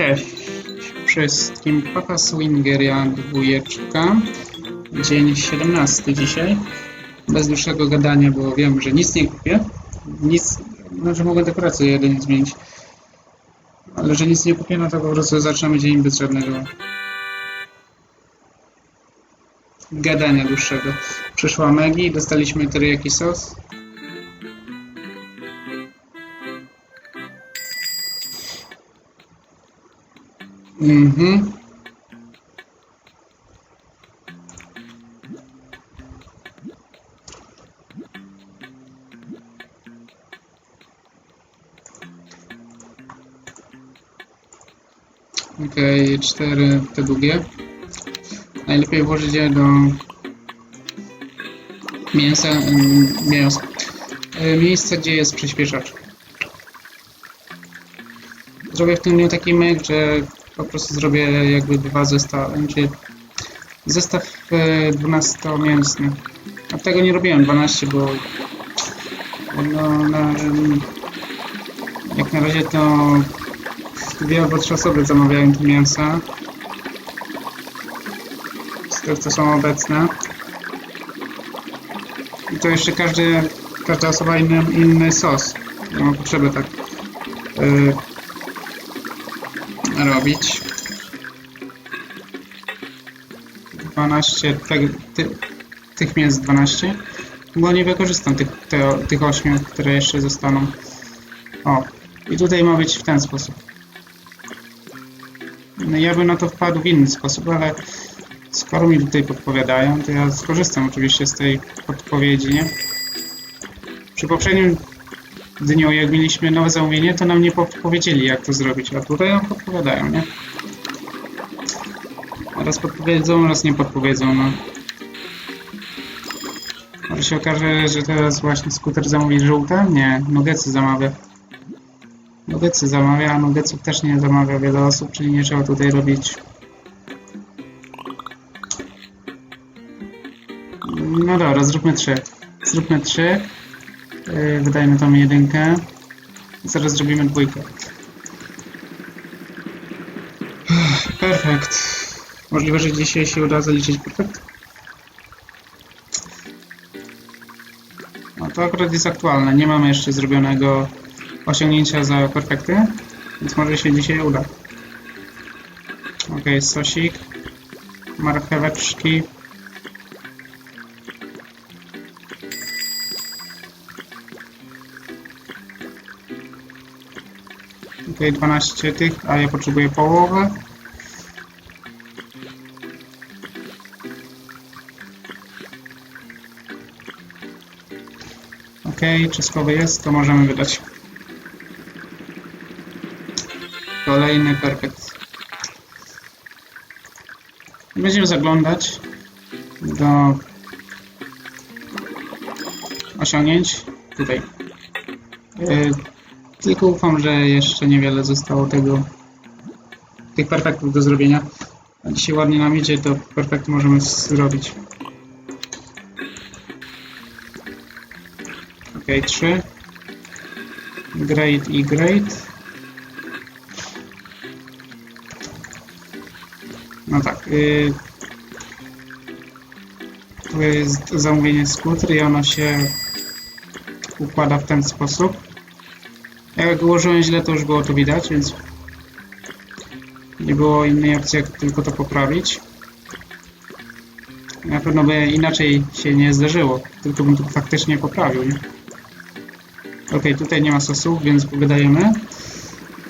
Cześć wszystkim, Papa Swingeria dwójeczka, dzień 17 dzisiaj, bez dłuższego gadania, bo wiem, że nic nie kupię, nic, znaczy mogę dekorację jedynie zmienić, ale że nic nie kupię, no to po prostu zaczynamy dzień bez żadnego gadania dłuższego. Przyszła Megi, dostaliśmy teriyaki sos, Mhm. Okej, cztery te długie. Najlepiej włożyć je do mięsa, em, mięsa. E, Miejsca, gdzie jest przyspieszacz. Zrobię w tym dniu taki myk, że po prostu zrobię jakby dwa zestawy, czyli zestaw e, 12-mięsny. A tego nie robiłem 12, bo no, na, jak na razie to dwie albo trzy osoby zamawiają mięsa z tych, co są obecne. I to jeszcze każdy, każda osoba inny, inny sos. Nie mam potrzeby tak e, robić. 12, te, ty, tych mięs 12, bo nie wykorzystam tych, te, tych 8, które jeszcze zostaną. O, i tutaj ma być w ten sposób. No ja bym na to wpadł w inny sposób, ale skoro mi tutaj podpowiadają, to ja skorzystam oczywiście z tej podpowiedzi, nie? Przy poprzednim dniu, jak mieliśmy nowe zamówienie, to nam nie podpowiedzieli, jak to zrobić, a tutaj nam podpowiadają, nie? Raz podpowiedzą, raz nie podpowiedzą, no. Może się okaże, że teraz właśnie skuter zamówi żółte? Nie, nuggetsy zamawia. Nuggetsy zamawia, a nuggetsów też nie zamawia wiele osób, czyli nie trzeba tutaj robić... No dobra, zróbmy trzy. Zróbmy trzy. Yy, wydajmy tam jedynkę. Zaraz zrobimy dwójkę. Perfekt. Możliwe, że dzisiaj się uda zaliczyć perfekt? No to akurat jest aktualne. Nie mamy jeszcze zrobionego osiągnięcia za perfekty, więc może się dzisiaj uda. Ok, sosik, marcheweczki. Ok, 12 tych, a ja potrzebuję połowę. Ok, czeskoowy jest, to możemy wydać. Kolejny perfekt. Będziemy zaglądać do osiągnięć tutaj. Yy, tylko ufam, że jeszcze niewiele zostało tego tych perfektów do zrobienia. A dzisiaj ładnie nam idzie, to perfekt możemy zrobić. Ok, 3. Great i great. No tak. Yy, to jest zamówienie skuter i ono się układa w ten sposób. Jak ułożyłem źle, to już było to widać, więc nie było innej opcji, jak tylko to poprawić. Na pewno by inaczej się nie zdarzyło, tylko bym to faktycznie poprawił. Nie? Ok, tutaj nie ma sosu, więc wydajemy.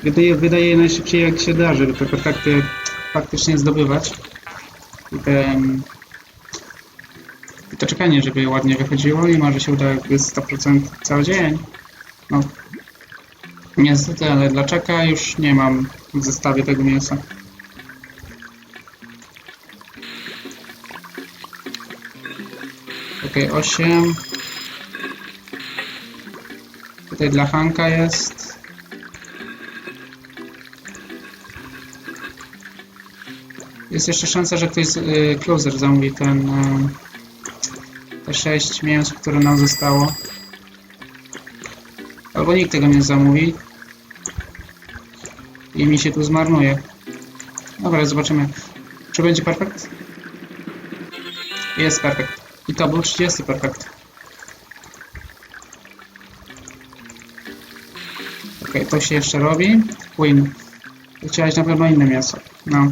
Wydaje, wydaje najszybciej jak się da, żeby te perfekty faktycznie zdobywać. I te, i to czekanie, żeby ładnie wychodziło i może się uda jakby 100% cały dzień. No, niestety, ale dla czeka już nie mam w zestawie tego mięsa. Ok, 8. Tutaj dla Hanka jest. Jest jeszcze szansa, że ktoś z y, Closer zamówi ten y, te 6 mięs, które nam zostało. Albo nikt tego nie zamówi. I mi się tu zmarnuje. Dobra, zobaczymy. Czy będzie perfekt? Jest perfekt. I to był 30 perfekt. Okej, to się jeszcze robi. Win. Chciałeś na pewno inne mięso. No.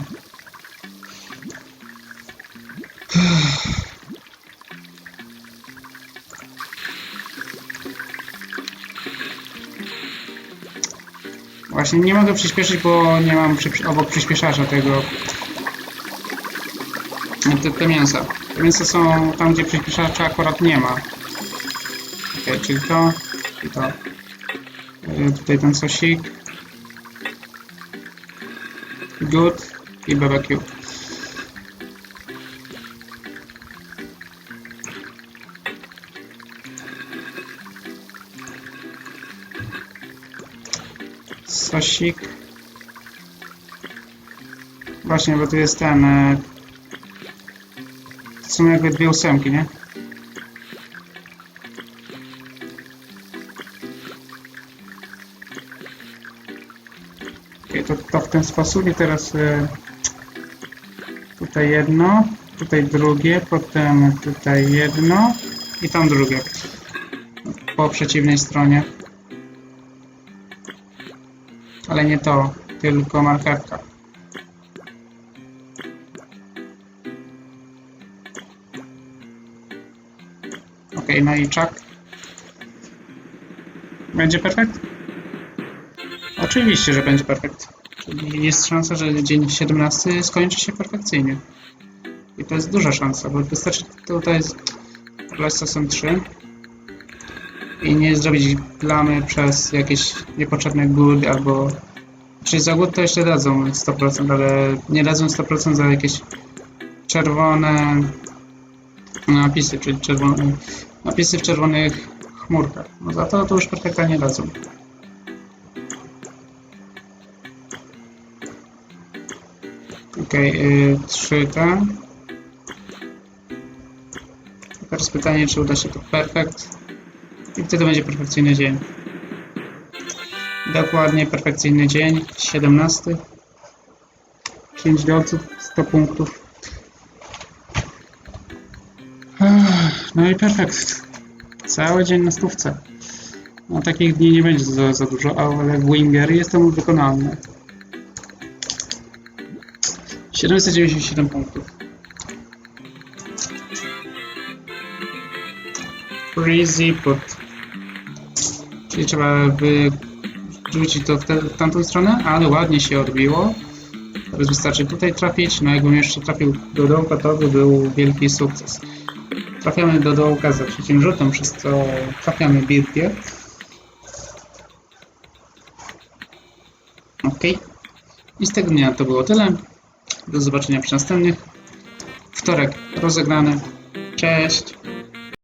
Właśnie nie mogę przyspieszyć, bo nie mam przyps- obok przyspieszacza tego te, te mięsa. Te mięsa są tam, gdzie przyspieszacza akurat nie ma. Ok, czyli to i to. Y, Tutaj ten sosik. Good i BBQ. Sosik. Właśnie, bo tu jest ten. e, To są jakby dwie ósemki, nie? Okej, to, to w ten sposób i teraz e, tutaj jedno, tutaj drugie, potem tutaj jedno i tam drugie. Po przeciwnej stronie. Ale nie to, tylko marchewka. Ok, no i czak. Będzie perfekt? Oczywiście, że będzie perfekt. Czyli jest szansa, że dzień 17 skończy się perfekcyjnie. I to jest duża szansa, bo wystarczy tutaj Lesa są 3 i nie zrobić plamy przez jakieś niepotrzebne good albo czyli za good to jeszcze dadzą 100%, ale nie dadzą 100% za jakieś czerwone napisy, czyli czerwone napisy w czerwonych chmurkach. No za to to już perfekta nie dadzą. Okej, okay, trzy te. Teraz pytanie, czy uda się to perfekt. I wtedy będzie perfekcyjny dzień. Dokładnie perfekcyjny dzień, 17. 5 dolców, 100 punktów. No i perfekt. Cały dzień na stówce. No takich dni nie będzie za, za dużo, ale w Winger jest to wykonalne. 797 punktów. Freezy put. Czyli trzeba wyrzucić to w, te, w tamtą stronę, ale ładnie się odbiło. Teraz wystarczy tutaj trafić, no jakbym jeszcze trafił do dołka, to by był wielki sukces. Trafiamy do dołka za trzecim rzutem, przez co trafiamy birkie. Ok. I z tego dnia to było tyle. Do zobaczenia przy następnych. Wtorek rozegrany. Cześć.